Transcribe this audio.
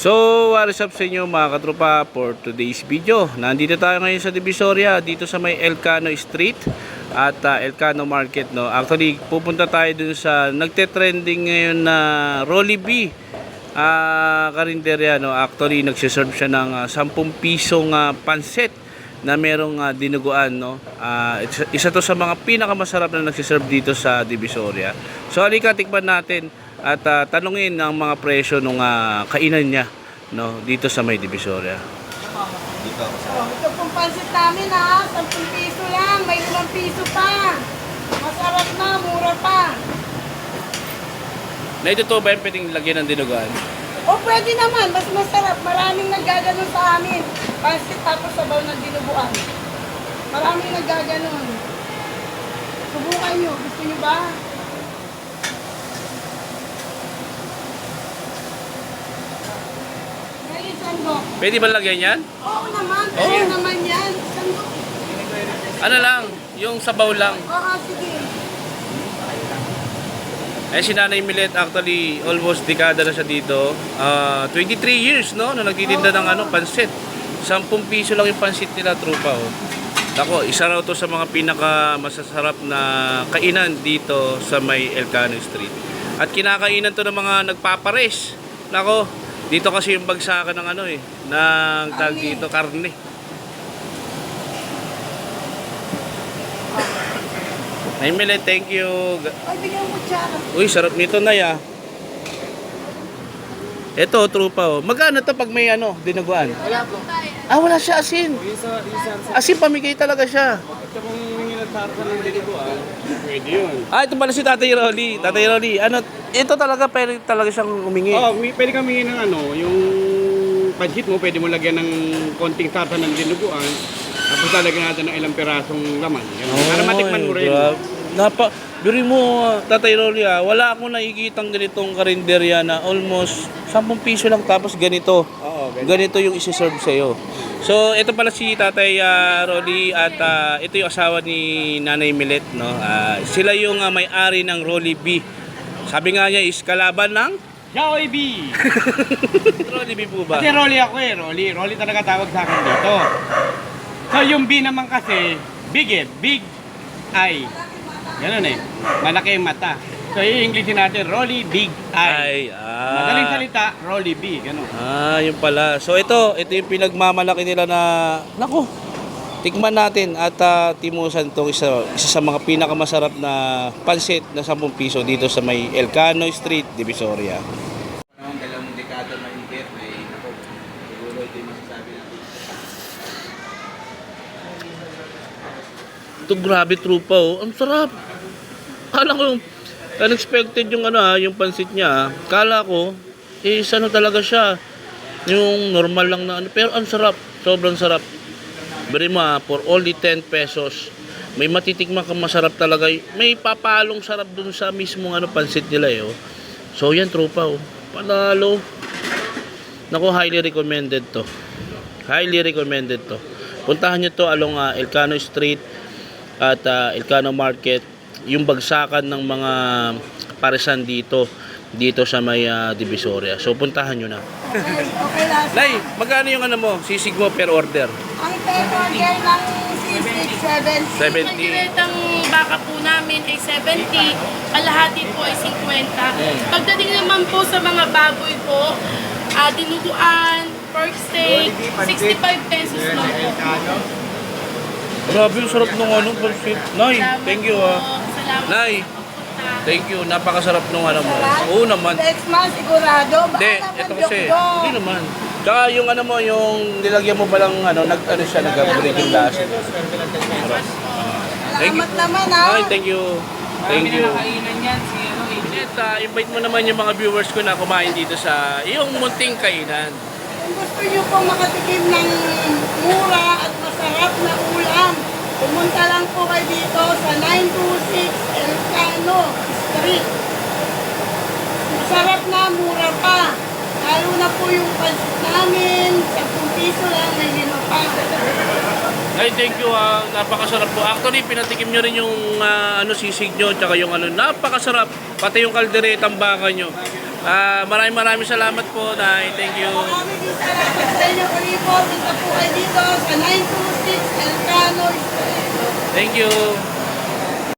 So, what is up sa inyo mga katropa for today's video. Nandito tayo ngayon sa Divisoria, dito sa may Elcano Street at uh, Elcano Market. No? Actually, pupunta tayo dun sa nagte-trending ngayon na Rolly B. Ah, karinderya, no? Actually, nagsiserve siya ng ah, 10 pisong ah, pansit na merong ah, dinuguan, no? Isa, isa to sa mga pinakamasarap na nagsiserve dito sa Divisoria. So, halika, tikman natin at ah, tanungin ang mga presyo ng kainan niya, no? Dito sa may Divisoria. Oh, ito pong pansit namin ha, 10 piso lang, may 5 piso pa. Masarap na, mura pa. Na ito to ba yung pwedeng lagyan ng dinuguan? O pwede naman, mas masarap. Maraming naggaganon sa amin. Pansit tapos sabaw ng dinuguan. Maraming naggaganon. Subukan nyo, gusto nyo ba? Ngayon, sandok. Pwede ba lagyan yan? Oo naman, kaya naman yan. Sandok. Ano lang, yung sabaw lang. Oo, sige. Eh si Nanay Milet actually almost dekada na siya dito. Ah, 23 years no na nagtitinda ng ano pansit. 10 piso lang yung pansit nila trupa oh. Ako, isa raw to sa mga pinaka masasarap na kainan dito sa may Elcano Street. At kinakainan to ng mga nagpapares. Nako, dito kasi yung bagsakan ng ano eh, ng tag Karne. dito karne. Nay Milet, thank you. Ay, bigyan mo. Uy, sarap nito na ya. Ito, trupa oh. Magkano to pag may ano, dinuguan? Wala po. Ah, wala siya asin. Asin pamigay talaga siya. Pwede yun. Ah, ito pala si Tatay Rolly. Tatay Rolly, ano, ito talaga pwede talaga siyang humingi. Oo, may- pwede kang hingin ng ano, yung pancit mo, pwede mo lagyan ng konting tata ng dinuguan. Tapos lalagyan natin ng ilang pirasong laman. Ganun. Para matikman mo rin. grabe. Napa, biri mo, ah, Tatay Rolly ah, wala akong nakikitang ganitong karinderya na almost 10 piso lang tapos ganito. Oo, ganyan. Ganito yung isi-serve sa'yo. So, ito pala si Tatay ah, Rolly at ah, ito yung asawa ni Nanay Milet, no? Ah, sila yung ah, may-ari ng Rolly B. Sabi nga niya is kalaban ng Joey B! Rolly B po ba? Kasi Rolly ako eh, Rolly. Rolly talaga tawag sa akin dito. So yung B naman kasi, big eh, big eye. Ganun eh. Malaki yung mata. So yung English natin, Rolly Big Ay, Eye. Ah. Madaling salita, Rolly B. Ganun. Ah, yun pala. So ito, ito yung pinagmamalaki nila na, nako, tikman natin at ah, timusan to isa, isa sa mga pinakamasarap na pansit na 10 piso dito sa may Elcano Street, Divisoria. Ang dalawang dekada na higit ay ako, siguro ito yung masasabi natin. Ito grabe trupa oh. Ang sarap. Kala ko unexpected yung ano ha, yung pansit niya. ah. Kala ko is ano talaga siya. Yung normal lang na ano. Pero ang sarap. Sobrang sarap. Beri mo ah, for only 10 pesos. May matitikman kang masarap talaga. May papalong sarap dun sa mismong ano pansit nila eh. Oh. So yan trupa oh. Panalo. Nako highly recommended to. Highly recommended to. Puntahan nyo to along ah, Elcano Street at ah, Elcano Market. Yung bagsakan ng mga parisan dito dito sa may ah, Divisoria. So puntahan nyo na. Okay, okay last. Lay, magkano yung ano mo? Sisig mo per order? Ang pepper girl ng sisig, 70. 70. Ang baka po namin ay 70, kalahati po ay 50. Pagdating naman po sa mga baboy po, ah, dinuguan, pork steak, 65 pesos lang po. Grabe yung sarap ng ano, pansit. Nay, Salamat thank you ah. Nay. Thank you. Napakasarap nung ano mo. Oo naman. Next month, sigurado. Baka Hindi, naman ito kasi. Hindi naman. Tsaka yung ano mo, yung nilagyan mo palang ano, nag, ano siya, nag-break yung lasa. Thank you. Salamat naman ha. Ay, thank you. Thank you. At ah, invite mo naman yung mga viewers ko na kumain dito sa iyong munting kainan. Kung gusto nyo po makatikim ng mura at masarap na ulam, pumunta lang po kayo dito sa 926 Elcano Street. Masarap na, mura pa. Lalo na po yung pansit namin, 10 piso lang, may lima pa. Ay, thank you ah. Napakasarap po. Actually, pinatikim nyo rin yung ah, ano, sisig nyo, tsaka yung ano, napakasarap. Pati yung kalderetang baka nyo. Ah, maraming maraming salamat po, Nay. Thank you. Salamat sa inyo, Kalipo. Dito po kayo dito sa 926 Elcano. Thank you.